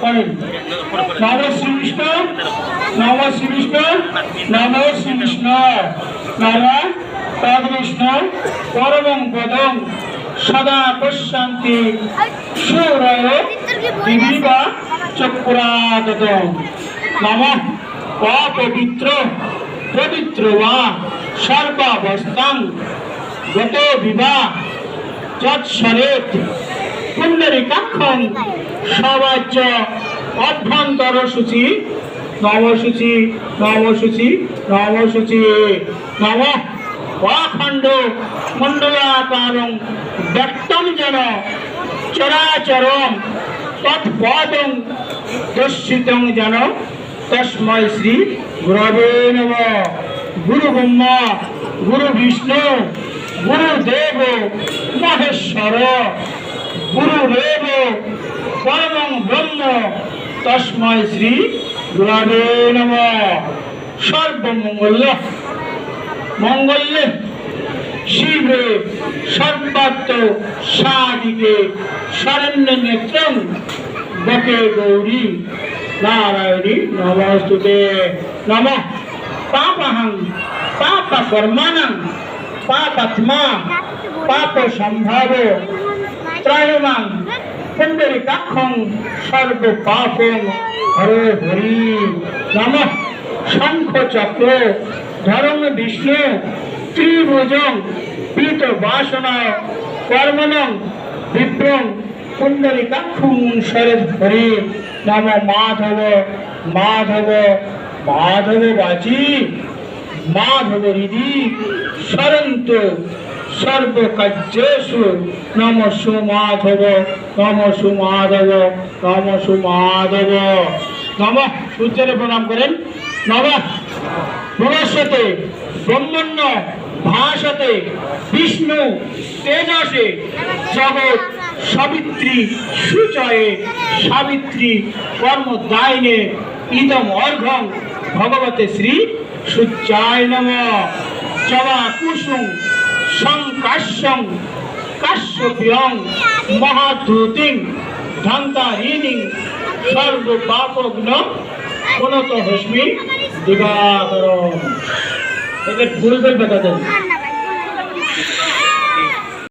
করেন নম শ্রীকৃষ্ণ নম শ্রীকৃষ্ণ নম শ্রীকৃষ্ণ নারা তদৃষ্ণ পরমং পদং সদা পশ্যন্তি সুরয় দিবিবা চক্রাগত নম অপবিত্র পবিত্র বা সর্বাবস্থান গত বিবাহ তৎসরেত পুণ্ডরিকাক্ষণ সবাচ্য অভ্যন্তর সূচি, নবসূচি নবসূচি নবসূচি নম অখণ্ড মণ্ডলাকারং ব্যক্তম যেন চরাচরম তৎপদং দর্শিতং যেন তস্মৈ শ্রী গুরবে নম। গুরু ব্রহ্মা, গুরু বিষ্ণু গুরুদেব মহেশ্বর। গুরুদেব পরমং ব্রহ্ম তস্মৈ শ্রী গুরবে নম। সর্বমঙ্গল মঙ্গলে শিবে সর্বাত্ম সাদিকে শরণ্য নেত্রং বকে গৌরী নারায়ণী নমস্তুতে। নম। পাপহং পাপ কর্মাণং পাপাত্মা পাপ সম্ভাব ত্রয়মাং পুণ্ডরিকাক্ষং সর্ব পাপং হরে হরি নম শঙ্খ চক্র ধর্ম বিষ্ণু। ত্রিভুজং পীত বাসনা কর্মণং বিপ্রং। পুণ্ডরিকাক্ষং শরদ হরি নম মাধব। মাধব। মাধব মাধব সরন্ত সর্বকার্যেষু নম সুমাধব নম সুমাধব নম সুমাধব নম সূর্যের প্রণাম করেন। নম পুরস্বতে ব্রহ্মণ্য ভাসতে বিষ্ণু, তেজসে, জগৎ, সাবিত্রী সুচয়ে সাবিত্রী, কর্মদায়িনে, ইদম অর্ঘং ভগবতে শ্রী সূর্যায় নম। জবা কুসুম সংকাশ্যং কাশ্যপিয়ং মহাধূতিং ধন্তাহীনিং সর্বপাপগ্ন পুনত হস্মি দিবাকর এদের ফুলবেল বেটা দেন